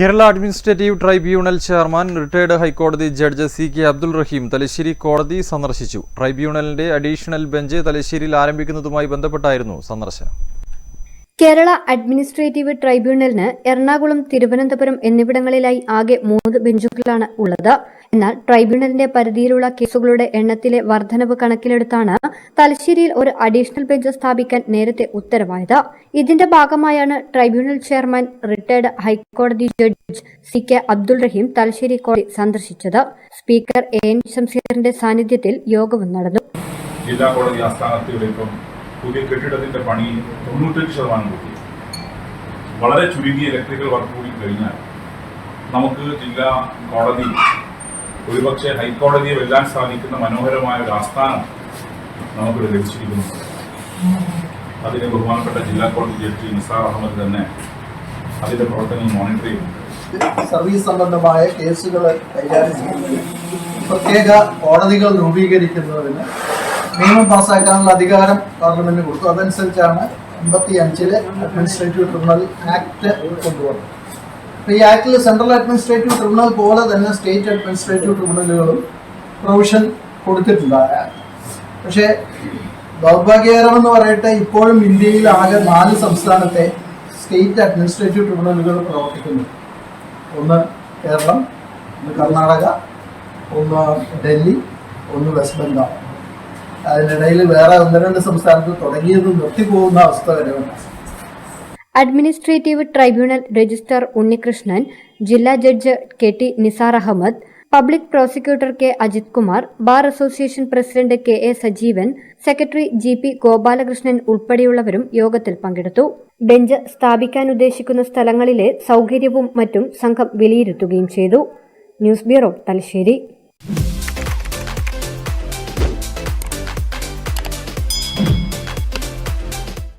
Kerala administrative tribunal chairman retired ഹൈക്കോടതി judge C K Abdul Raheem Thalassery കോടതി സന്ദർശിച്ചു. ട്രൈബ്യൂണലിന്റെ അഡീഷണൽ ബെഞ്ച് തലശ്ശേരിയിൽ ആരംഭിക്കുന്നതുമായി ബന്ധപ്പെട്ടായിരുന്നു സന്ദർശനം. കേരള അഡ്മിനിസ്ട്രേറ്റീവ് ട്രൈബ്യൂണലിന് എറണാകുളം തിരുവനന്തപുരം എന്നിവിടങ്ങളിലായി ആകെ മൂന്ന് ബെഞ്ചുകളാണ് ഉള്ളത്. എന്നാൽ ട്രൈബ്യൂണലിന്റെ പരിധിയിലുള്ള കേസുകളുടെ എണ്ണത്തിലെ വർധനവ് കണക്കിലെടുത്താണ് തലശ്ശേരിയിൽ ഒരു അഡീഷണൽ ബെഞ്ച് സ്ഥാപിക്കാൻ നേരത്തെ ഉത്തരവായത്. ഇതിന്റെ ഭാഗമായാണ് ട്രൈബ്യൂണൽ ചെയർമാൻ റിട്ടയർഡ് ഹൈക്കോടതി judge C K Abdul Raheem Thalassery കോടതി സന്ദർശിച്ചത്. സ്പീക്കർ എ എൻ ശംസീറിന്റെ സാന്നിധ്യത്തിൽ യോഗവും നടന്നു. ജില്ലാ കോടതി ആസ്ഥാനത്ത് പുതിയ കെട്ടിടത്തിന്റെ പണി തൊണ്ണൂറ്റഞ്ച് ശതമാനം കൂട്ടി വളരെ ചുരുങ്ങിയ ഇലക്ട്രിക്കൽ വർക്ക് കൂടി കഴിഞ്ഞാൽ നമുക്ക് ജില്ലാ കോടതി ഒരുപക്ഷെ ഹൈക്കോടതിയെ വെല്ലാൻ സാധിക്കുന്ന മനോഹരമായ ഒരു ആസ്ഥാനം നമുക്കിവിടെ ലഭിച്ചിരിക്കുന്നു അതിന് ബഹുമാനപ്പെട്ട ജില്ലാ കോടതി ജഡ്ജി നിസാർ അഹമ്മദ് തന്നെ അതിന്റെ പ്രവർത്തനങ്ങൾ മോണിറ്റർ ചെയ്യുന്നുണ്ട്. സർവീസ് സംബന്ധമായ കേസുകൾ കൈകാര്യം ചെയ്യുന്നതിന് പ്രത്യേക കോടതികൾ രൂപീകരിക്കുന്നതിന് നിയമം പാസ്സാക്കാനുള്ള അധികാരം പാർലമെന്റിന് കൊടുത്തു. അതനുസരിച്ചാണ് എൺപത്തി അഞ്ചിൽ അഡ്മിനിസ്ട്രേറ്റീവ് ട്രിബ്യൂണൽ ആക്ട് കൊണ്ടുവന്നത്. അപ്പോൾ ഈ ആക്ടിൽ സെൻട്രൽ അഡ്മിനിസ്ട്രേറ്റീവ് ട്രിബ്യൂണൽ പോലെ തന്നെ സ്റ്റേറ്റ് അഡ്മിനിസ്ട്രേറ്റീവ് ട്രിബ്യൂണലുകളും പ്രൊവിഷൻ കൊടുത്തിട്ടുണ്ട് പക്ഷേ ദൗർഭാഗ്യകരമെന്ന് പറയട്ടെ ഇപ്പോഴും ഇന്ത്യയിൽ ആകെ നാല് സംസ്ഥാനത്തെ സ്റ്റേറ്റ് അഡ്മിനിസ്ട്രേറ്റീവ് ട്രിബ്യൂണലുകൾ പ്രവർത്തിക്കുന്നു. ഒന്ന് കേരളം ഒന്ന് കർണാടക ഒന്ന് ഡൽഹി ഒന്ന് വെസ്റ്റ് ബംഗാൾ. അതിനിടയിൽ വേറെ ഒന്ന് രണ്ട് സംസ്ഥാനത്ത് തുടങ്ങിയത് നിർത്തിപ്പോകുന്ന അവസ്ഥ വരെ അഡ്മിനിസ്ട്രേറ്റീവ് ട്രൈബ്യൂണൽ രജിസ്ട്രാർ ഉണ്ണികൃഷ്ണൻ ജില്ലാ judge K T Nisar Ahmed public prosecutor K Ajith Kumar bar association president K A Sajeevan secretary G P Gopalakrishnan ഉൾപ്പെടെയുള്ളവരും യോഗത്തിൽ പങ്കെടുത്തു. ബെഞ്ച് സ്ഥാപിക്കാൻ ഉദ്ദേശിക്കുന്ന സ്ഥലങ്ങളിലെ സൗകര്യവും മറ്റും സംഘം വിലയിരുത്തുകയും ചെയ്തു. News bureau Thalassery.